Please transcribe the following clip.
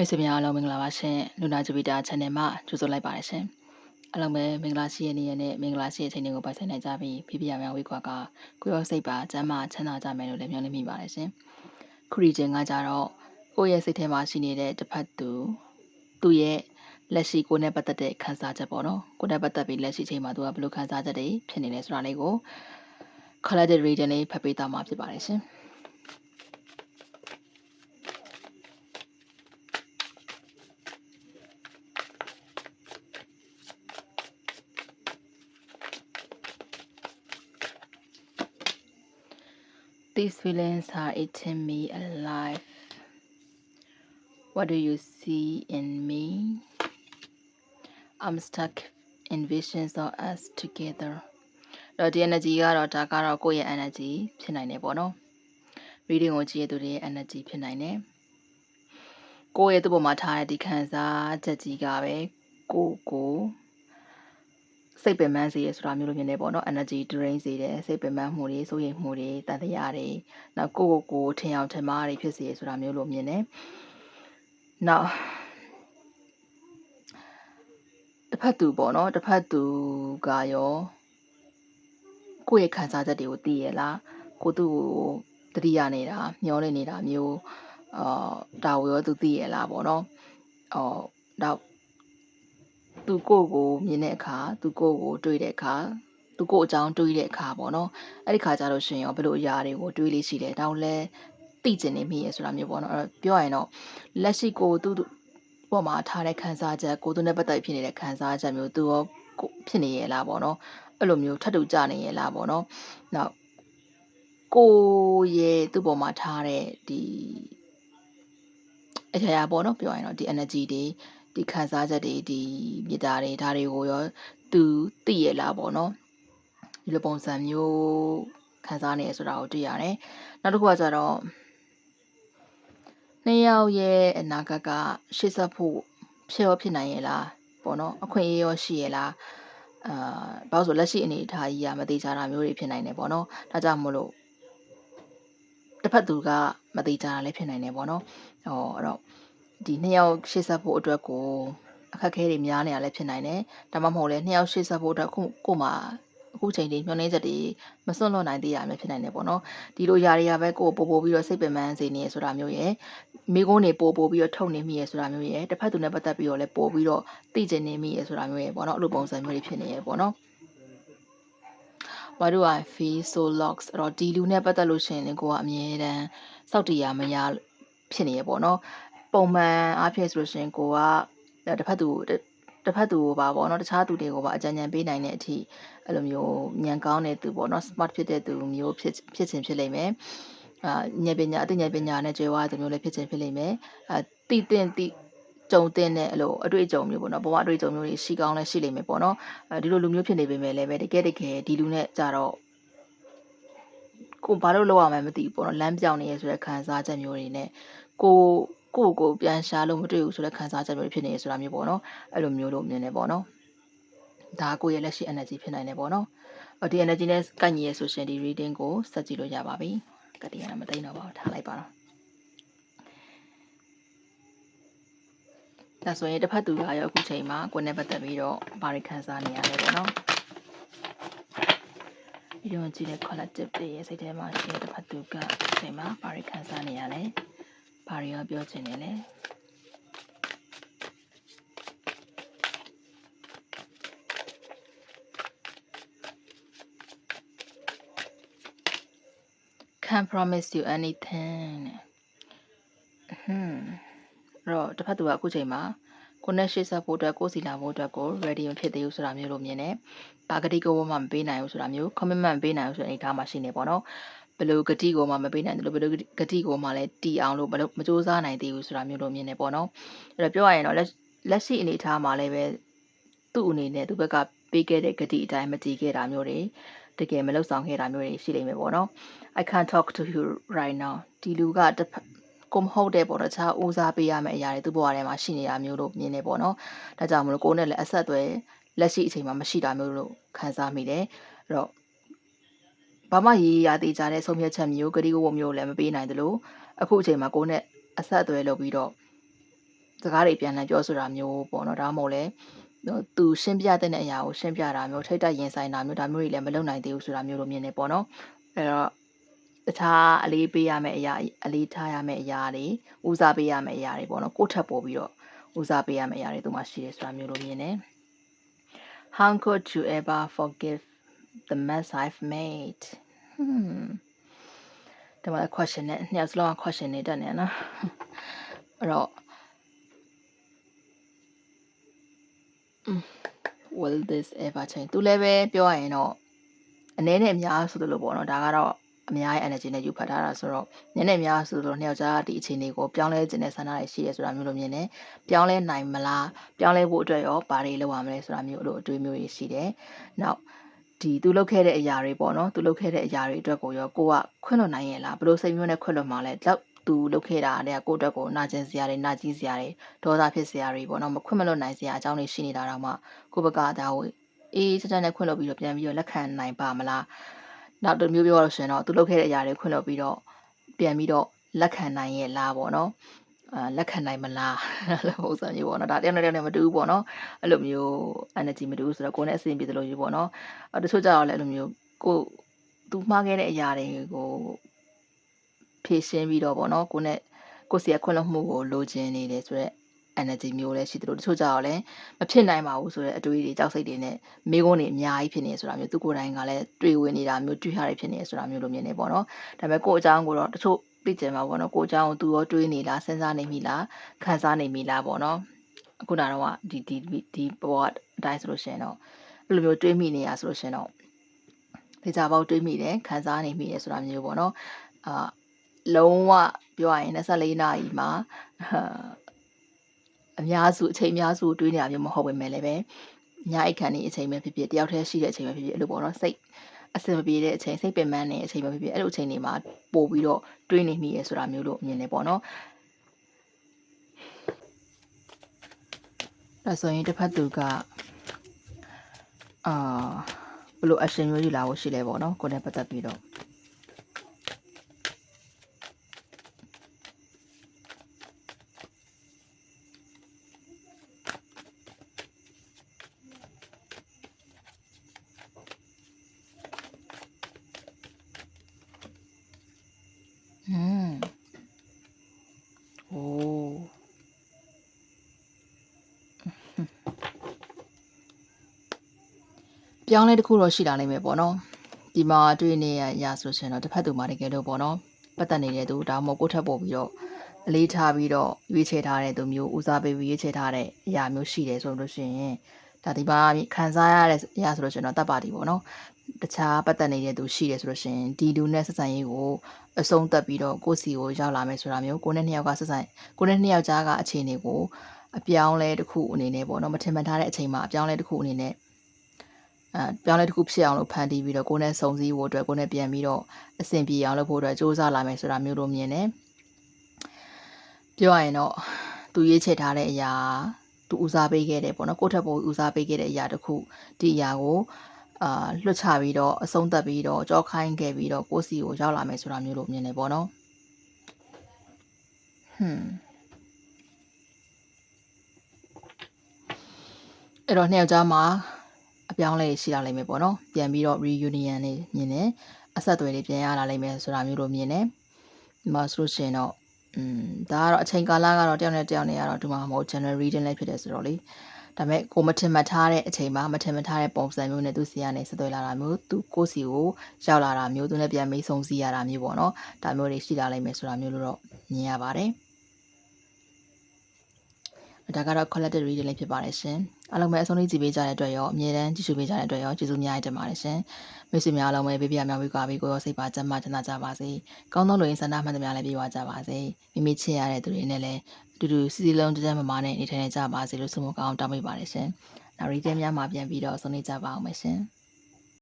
မိတ်ဆွေများအားလုံးမင်္ဂလာပါရှင်လူနာဂျပီတာ channel မှာကြိုဆိုလိုက်ပါတယ်ရှင်အားလုံးပဲမင်္ဂလာရှိတဲ့နေ့ရက်နဲ့မင်္ဂလာရှိတဲ့အချိန်တွေကိုပိုင်ဆိုင်နိုင်ကြပြီးဖိဖိရများဝေးကွာကကိုရောစိတ်ပါကျမ်းမာချမ်းသာကြမယ်လို့လည်းမျှော်လင့်မိပါတယ်ရှင်ခုရီချင်းကကြတော့ကိုယ့်ရဲ့စိတ်ထဲမှာရှိနေတဲ့တစ်ဖက်သူသူ့ရဲ့လက်ရှိကိုယ်နဲ့ပတ်သက်တဲ့ခံစားချက်ပေါ့နော်ကိုယ်နဲ့ပတ်သက်ပြီးလက်ရှိချိန်မှာသူကဘယ်လိုခံစားချက်တွေဖြစ်နေလဲဆိုတာလေးကို collected reading လေးဖတ်ပေးသွားမှာဖြစ်ပါတယ်ရှင် These feelings are eating me alive. What do you see in me? I'm stuck in visions of us together. တော့ဒီ energy ကတော့ဒါကတော့ကိုယ့်ရဲ့ energy ဖြစ်နိုင်တယ်ပေါ့နော် reading ကိုကြည့်ရတဲ့သူတွေရဲ့ energy ဖြစ်နိုင်တယ်ကိုယ့်ရဲ့သူ့ပေါ်မှာထားတဲ့ဒီခံစားချက်ကြီးကပဲကိုယ့်ကို စိတ်ပင်ပန်းစေရဆိုတာမျိုးလိုမြင်နေပေါ့နော် energy drain စေတယ်စိတ်ပင်ပန်းမှုတွေစိုးရိမ်မှုတွေတန်တရားတွေနောက်ကိုယ့်ကိုယ်ကိုထင်အောင်ထင်မှားတွေဖြစ်စေရဆိုတာမျိုးလိုမြင်တယ်နောက်တစ်ဖက်သူပေါ့နော်တစ်ဖက်သူကရောကိုယ့်ရဲ့ခံစားချက်တွေကိုသိရလားကိုသူ့ကိုတတိယနေတာမျောနေနေတာမျိုးအာဒါကိုရောသူသိရလားပေါ့နော်အော်တော့ သူကိုယ့်ကိုမြင်တဲ့အခါသူကိုယ့်ကိုတွေးတဲ့အခါသူကိုယ့်အကြောင်းတွေးတဲ့အခါပေါ့နော်အဲ့ဒီခါကျတော့ရှင်ရောဘယ်လိုအရာတွေကိုတွေးလေးရှိတယ်တောင်းလဲသိကျင်နေမိရဆိုတာမျိုးပေါ့နော်အဲ့တော့ပြောရရင်တော့လက်ရှိကိုသူပေါ်မှာထားတဲ့ခံစားချက်ကိုသူနဲ့ပတ်သက်ဖြစ်နေတဲ့ခံစားချက်မျိုးသူရောဖြစ်နေရလားပေါ့နော်အဲ့လိုမျိုးထပ်တူကြနေရလားပေါ့နော်နောက်ကိုရဲ့သူ့ပေါ်မှာထားတဲ့ဒီအရာရာပေါ့နော်ပြောရရင်တော့ဒီ energy တွေ ဒီခံစားချက်တွေဒီမြေတာတွေဒါတွေကိုရောသူသိရလားပေါ့နော်ဒီလိုပုံစံမျိုးခံစားနေရဆိုတာကိုတွေ့ရတယ်နောက်တစ်ခုကကျတော့နှစ်ယောက်ရဲ့အနာဂတ်ကရှေ့ဆက်ဖို့ဖြစ်ရောဖြစ်နိုင်ရဲ့လားပေါ့နော်အခွင့်အရေးရောရှိရဲ့လားအာဘာလို့ဆိုလက်ရှိအနေအထားကြီးကမသေးချာတာမျိုးတွေဖြစ်နိုင်တယ်ပေါ့နော်ဒါကြောင့်မို့လို့တစ်ဖက်သူကမသေးချာတာလည်းဖြစ်နိုင်တယ်ပေါ့နော်ဟောအဲ့တော့ ဒီနှစ်ယောက်ရှေ့ဆက်ဖို့အတွက်ကိုအခက်အခဲတွေများနေတာလည်းဖြစ်နိုင်တယ်ဒါမှမဟုတ်လည်းနှစ်ယောက်ရှေ့ဆက်ဖို့အတွက်ခုကိုမှအခုချိန်ဒီညှိုနှင်းချက်တွေမစွန့်လွတ်နိုင်သေးတာမျိုးဖြစ်နိုင်တယ်ပေါ့နော်ဒီလိုຢာတွေကပဲကိုယ်ပို့ပို့ပြီးတော့စိတ်ပင်ပန်းစေနေရဆိုတာမျိုးရယ်မိကုန်းတွေပို့ပို့ပြီးတော့ထုတ်နေမိရဆိုတာမျိုးရယ်တစ်ဖက်သူနဲ့ပတ်သက်ပြီးတော့လည်းပို့ပြီးတော့သိကျင်နေမိရဆိုတာမျိုးရယ်ပေါ့နော်အဲ့လိုပုံစံမျိုးတွေဖြစ်နေရယ်ပေါ့နော် why do i feel so lost အဲ့တော့ဒီလူနဲ့ပတ်သက်လို့ရှိရင်ကိုကအမြဲတမ်းစောက်တရားမရဖြစ်နေရပေါ့နော် ပုံမှန်အားဖြင့်ဆိုလို့ရှိရင်ကိုကတစ်ဖက်သူတစ်ဖက်သူကိုပါပေါ့နော်တခြားသူတွေကိုပါအကြံဉာဏ်ပေးနိုင်တဲ့အထိအဲ့လိုမျိုးဉာဏ်ကောင်းတဲ့သူပေါ့နော် smart ဖြစ်တဲ့သူမျိုးဖြစ်ဖြစ်ခြင်းဖြစ်လိမ့်မယ်အာဉာဏ်ပညာအသိဉာဏ်ပညာနဲ့ကြွယ်ဝတဲ့သူမျိုးလည်းဖြစ်ခြင်းဖြစ်လိမ့်မယ်အာတည်တဲ့တည်ကြုံတဲ့နဲ့အဲ့လိုအတွေ့အကြုံမျိုးပေါ့နော်ဘဝအတွေ့အကြုံမျိုးတွေရှိကောင်းလည်းရှိလိမ့်မယ်ပေါ့နော်အဲဒီလိုလူမျိုးဖြစ်နေပေမဲ့လည်းပဲတကယ်တကယ်ဒီလူနဲ့ကြတော့ကိုဘာလို့လောက်ရမှန်းမသိဘူးပေါ့နော်လမ်းပြောင်းနေရဆိုတဲ့ခံစားချက်မျိုးတွေနဲ့ကို ကိုယ့်ကိုပြန်ရှာလို့မတွေ့ဘူးဆိုတဲ့ခံစားချက်မျိုးဖြစ်နေရဆိုတာမျိုးပေါ့နော်အဲ့လိုမျိုးလို့မြင်နေပေါ့နော်ဒါကိုယ့်ရဲ့လက်ရှိ energy ဖြစ်နိုင်တယ်ပေါ့နော်ဒီ energy နဲ့ကိုက်ညီရဆိုရှင်ဒီ reading ကိုစက်ကြည့်လို့ရပါပြီကတိရမသိတော့ပါဘူးထားလိုက်ပါတော့ဒါဆိုရင်တစ်ဖက်သူကရောအခုချိန်မှာကိုယ်နဲ့ပတ်သက်ပြီးတော့ဘာတွေခံစားနေရလဲပေါ့နော်ဒီလိုကြည့်တဲ့ collective တွေရဲ့စိတ်ထဲမှာရှိတဲ့တစ်ဖက်သူကချိန်မှာဘာတွေခံစားနေရလဲ ဘာတွေရောပြောချင်နေလဲ can't promise you anything ဟွန်းအဲ့တော့တစ်ဖက်သူကအခုချိန်မှာကိုနဲ့ရှေ့ဆက်ဖို့အတွက်ကိုစီလာဖို့အတွက်ကို ready မဖြစ်သေးဘူးဆိုတာမျိုးလို့မြင်တယ်။ဘာဂတိကိုမှမပေးနိုင်ဘူးဆိုတာမျိုး commitment ပေးနိုင်ဘူးဆိုတဲ့အနေအထားမှာရှိနေပေါ့နော်။ ဘယ်လိုဂတိကိုမှမပေးနိုင်တယ်လို့ဘယ်လိုဂတိကိုမှလည်းတီအောင်လို့ဘယ်လိုမစူးစမ်းနိုင်သေးဘူးဆိုတာမျိုးလို့မြင်နေပေါ့နော်။အဲ့တော့ပြောရရင်တော့လက်ရှိအနေအထားမှာလည်းပဲသူ့အနေနဲ့သူ့ဘက်ကပေးခဲ့တဲ့ဂတိအတိုင်းမတည်ခဲ့တာမျိုးတွေတကယ်မလုပ်ဆောင်ခဲ့တာမျိုးတွေရှိလိမ့်မယ်ပေါ့နော် I can't talk to you right now ဒီလူကကိုမဟုတ်တဲ့ပေါ့တခြားဦးစားပေးရမယ့်အရာတွေသူ့ဘဝထဲမှာရှိနေတာမျိုးလို့မြင်နေပေါ့နော်ဒါကြောင့်မလို့ကိုယ်နဲ့လည်းအဆက်အသွယ်လက်ရှိအချိန်မှာမရှိတာမျိုးလို့ခံစားမိတယ်အဲ့တော့ ဘာမှရေးရသေးကြတဲ့ဆုံးဖြတ်ချက်မျိုးဂတိကဝမျိုးလည်းမပေးနိုင်သလိုအခုအချိန်မှာကိုယ်နဲ့အဆက်အသွယ်လုပ်ပြီးတော့စကားတွေပြန်လည်ပြောဆိုတာမျိုးပေါ့နော်ဒါမှမဟုတ်လဲသူရှင်းပြတဲ့အရာကိုရှင်းပြတာမျိုးထိတ်တက်ရင်ဆိုင်တာမျိုးဒါမျိုးတွေလည်းမလုပ်နိုင်သေးဘူးဆိုတာမျိုးလိုမြင်နေပေါ့နော်အဲ့တော့တခြားအလေးပေးရမယ့်အရာအလေးထားရမယ့်အရာတွေဦးစားပေးရမယ့်အရာတွေပေါ့နော်ကိုယ့်ထပ်ပို့ပြီးတော့ဦးစားပေးရမယ့်အရာတွေသူမှရှိတယ်ဆိုတာမျိုးလိုမြင်နေ How could you ever forgive the mess I've made hmm ဒီမှာ question နဲ့နှစ်ယောက်စလုံးက question နေတက်နေနော်အဲ့တော့ will this ever change သူလည်းပဲပြောရရင်တော့အနေနဲ့အများဆိုလို့ပေါ့နော်ဒါကတော့အများရဲ့ energy နဲ့ယူဖတ်ထားတာဆိုတော့နည်းနည်းများဆိုတော့နှစ်ယောက်ကြားဒီအခြေအနေကိုပြောင်းလဲခြင်းနဲ့ဆန္ဒတွေရှိရဲဆိုတာမျိုးလိုမြင်တယ်ပြောင်းလဲနိုင်မလားပြောင်းလဲဖို့အတွက်ရောဘာတွေလုပ်ရမလဲဆိုတာမျိုးလို့အတွေးမျိုးတွေရှိတယ်နောက် ဒီသူလုပ်ခဲ့တဲ့အရာတွေပေါ့နော်သူလုပ်ခဲ့တဲ့အရာတွေအတွက်ကိုရောကိုကခွင့်လွှတ်နိုင်ရဲ့လားဘယ်လိုစိတ်မျိုးနဲ့ခွင့်လွှတ်မှာလဲတော့သူလုပ်ခဲ့တာတဲ့ကိုအတွက်ကိုနာကျင်စရာတွေနာကြီးစရာတွေဒေါသဖြစ်စရာတွေပေါ့နော်မခွင့်မလွတ်နိုင်စရာအကြောင်းတွေရှိနေတာတော့မှကိုဘကဒါကိုအေးစက်တက်နဲ့ခွင့်လွှတ်ပြီးတော့ပြန်ပြီးတော့လက်ခံနိုင်ပါမလားနောက်တစ်မျိုးပြောရလို့ရှင်တော့သူလုပ်ခဲ့တဲ့အရာတွေခွင့်လွှတ်ပြီးတော့ပြန်ပြီးတော့လက်ခံနိုင်ရဲ့လားပေါ့နော်အာ လက်ခံနိုင်မလားလို့ပုံစံမျိုးပေါ့နော်ဒါတယောက်နဲ့တယောက်နဲ့မတူဘူးပေါ့နော်အဲ့လိုမျိုး energy မတူဘူးဆိုတော့ကိုယ်နဲ့အဆင်ပြေတယ်လို့ယူပေါ့နော်တချို့ကြတော့လည်းအဲ့လိုမျိုးကိုသူမှားခဲ့တဲ့အရာတွေကိုဖြည့်ရှင်းပြီးတော့ပေါ့နော်ကိုနဲ့ကိုစီရခွင့်လွှတ်မှုကိုလိုချင်နေတယ်ဆိုတော့ energy မျိုးလည်းရှိသလိုတချို့ကြတော့လည်းမဖြစ်နိုင်ပါဘူးဆိုတဲ့အတွေးတွေကြောက်စိတ်တွေနဲ့မိကုန်းတွေအများကြီးဖြစ်နေဆိုတာမျိုးသူကိုယ်တိုင်ကလည်းတွေ့ဝင်နေတာမျိုးတွေ့ရတယ်ဖြစ်နေဆိုတာမျိုးလိုမြင်နေပေါ့နော်ဒါပေမဲ့ကိုယ်အကြောင်းကိုတော့တချို့ သိကြမှာပေါ့နော်ကိုယ်အကြောင်းကိုသူရောတွေးနေလားစဉ်းစားနေမိလားခံစားနေမိလားပေါ့နော်အခုနတော့ဒီဒီဒီဘောအတိုင်းဆိုလို့ရှိရင်တော့အဲ့လိုမျိုးတွေးမိနေရဆိုလို့ရှိရင်တော့ဒေတာပေါက်တွေးမိတယ်ခံစားနေမိတယ်ဆိုတာမျိုးပေါ့နော်အာလုံးဝပြောရရင်24နာရီမှာအများစုအချိန်အများစုတွေးနေတာမျိုးမဟုတ်ပေမဲ့လည်းပဲညအိတ်ခံနေအချိန်ပဲဖြစ်ဖြစ်တယောက်တည်းရှိတဲ့အချိန်ပဲဖြစ်ဖြစ်အဲ့လိုပေါ့နော်စိတ် အဆင်မပြေတဲ့အချိန်စိတ်ပင်ပန်းနေတဲ့အချိန်ပဲဖြစ်ဖြစ်အဲ့လိုအချိန်တွေမှာပို့ပြီးတော့တွေးနေမိရဲဆိုတာမျိုးလို့မြင်နေပေါ့နော်ဒါဆိုရင်တစ်ဖက်သူကအာဘလို့ action မျိုးယူလာဖို့ရှိလဲပေါ့နော်ကိုယ်နဲ့ပတ်သက်ပြီးတော့ ပြောင်းလဲတစ်ခုတော့ရှိလာနိုင်မယ်ပေါ့နော်ဒီမှာတွေ့နေရရဆိုရှင်တော့တစ်ဖက်သူမှာတကယ်လို့ပေါ့နော်ပတ်သက်နေတဲ့သူဒါမှမဟုတ်ကိုယ့်ထက်ပို့ပြီးတော့အလေးထားပြီးတော့ရွေးချယ်ထားတဲ့သူမျိုးဦးစားပေးပြီးရွေးချယ်ထားတဲ့အရာမျိုးရှိတယ်ဆိုလို့ရှိရင်ဒါဒီမှာခံစားရတဲ့အရာဆိုလို့ရှိရင်တော့တပ်ပါတီပေါ့နော်တခြားပတ်သက်နေတဲ့သူရှိတယ်ဆိုလို့ရှိရင်ဒီလူနဲ့ဆက်ဆံရေးကိုအဆုံးသတ်ပြီးတော့ကိုယ့်စီကိုရောက်လာမယ်ဆိုတာမျိုးကိုနဲ့နှစ်ယောက်ကဆက်ဆံကိုနဲ့နှစ်ယောက်ကြားကအခြေအနေကိုအပြောင်းလဲတစ်ခုအနေနဲ့ပေါ့နော်မထင်မှတ်ထားတဲ့အချိန်မှာအပြောင်းလဲတစ်ခုအနေနဲ့ အဲပြောင်းလဲတစ်ခုဖြစ်အောင်လို့ဖန်တီးပြီးတော့ကိုနဲ့စုံစည်းဖို့အတွက်ကိုနဲ့ပြန်ပြီးတော့အဆင်ပြေအောင်လုပ်ဖို့အတွက်စ조사လာမယ်ဆိုတာမျိုးလိုမြင်တယ်ပြောရရင်တော့သူရေးချက်ထားတဲ့အရာသူဦးစားပေးခဲ့တယ်ပေါ့နော်ကိုယ့်ထက်ပိုဦးစားပေးခဲ့တဲ့အရာတစ်ခုဒီအရာကိုအာလွတ်ချပြီးတော့အဆုံးသတ်ပြီးတော့ကြောခိုင်းခဲ့ပြီးတော့ကိုစီကိုရောက်လာမယ်ဆိုတာမျိုးလို့မြင်နေပေါ့နော်ဟွန်းအဲ့တော့နှစ်ယောက်ကြားမှာအ ပြောင်းလဲရှိလာလိမ့်မယ်ပေါ့နော်ပြန်ပြီးတော့ reunion လေးမြင်တယ်အဆက်အသွယ်လေးပြန်ရလာလိမ့်မယ်ဆိုတာမျိုးလို့မြင်တယ်ဒီမှာဆိုလို့ရှိရင်တော့อืมဒါကတော့အချိန်ကာလကတော့တယောက်နဲ့တယောက်နဲ့ကတော့ဒီမှာမဟုတ် general reading လေးဖြစ်တယ်ဆိုတော့လေဒါပေမဲ့ကိုမထင်မှတ်ထားတဲ့အချိန်မှာမထင်မှတ်ထားတဲ့ပုံစံမျိုးနဲ့သူစီကနေဆက်သွယ်လာတာမျိုးသူကိုစီကိုရောက်လာတာမျိုးသူနဲ့ပြန်မေးဆုံစီရတာမျိုးပေါ့နော်ဒါမျိုးတွေရှိလာလိမ့်မယ်ဆိုတာမျိုးလို့တော့မြင်ရပါတယ် ဒါကတော့ collected reading လေးဖြစ်ပါတယ်ရှင်အားလုံးပဲအဆုံးလေးကြည့်ပေးကြတဲ့အတွက်ရောအမြဲတမ်းကြည့်ရှုပေးကြတဲ့အတွက်ရောကျေးဇူးများတင်ပါတယ်ရှင်မိတ်ဆွေများအားလုံးပဲဘေးပြားများဝေးကွာပြီးကိုရောစိတ်ပါကျန်းမာချမ်းသာကြပါစေကောင်းသောလူရင်းဆန္ဒမှန်သမျှလည်းပြေဝကြပါစေမိမိချစ်ရတဲ့သူတွေနဲ့လည်းတူတူစီစီလုံးတကြမ်းမမာနဲ့နေထိုင်ကြပါစေလို့ဆုမကောင်းတောင်းပေးပါတယ်ရှင်နောက်ရီတဲများမှာပြန်ပြီးတော့ဆုံးနေကြပါအောင်မယ်ရှင်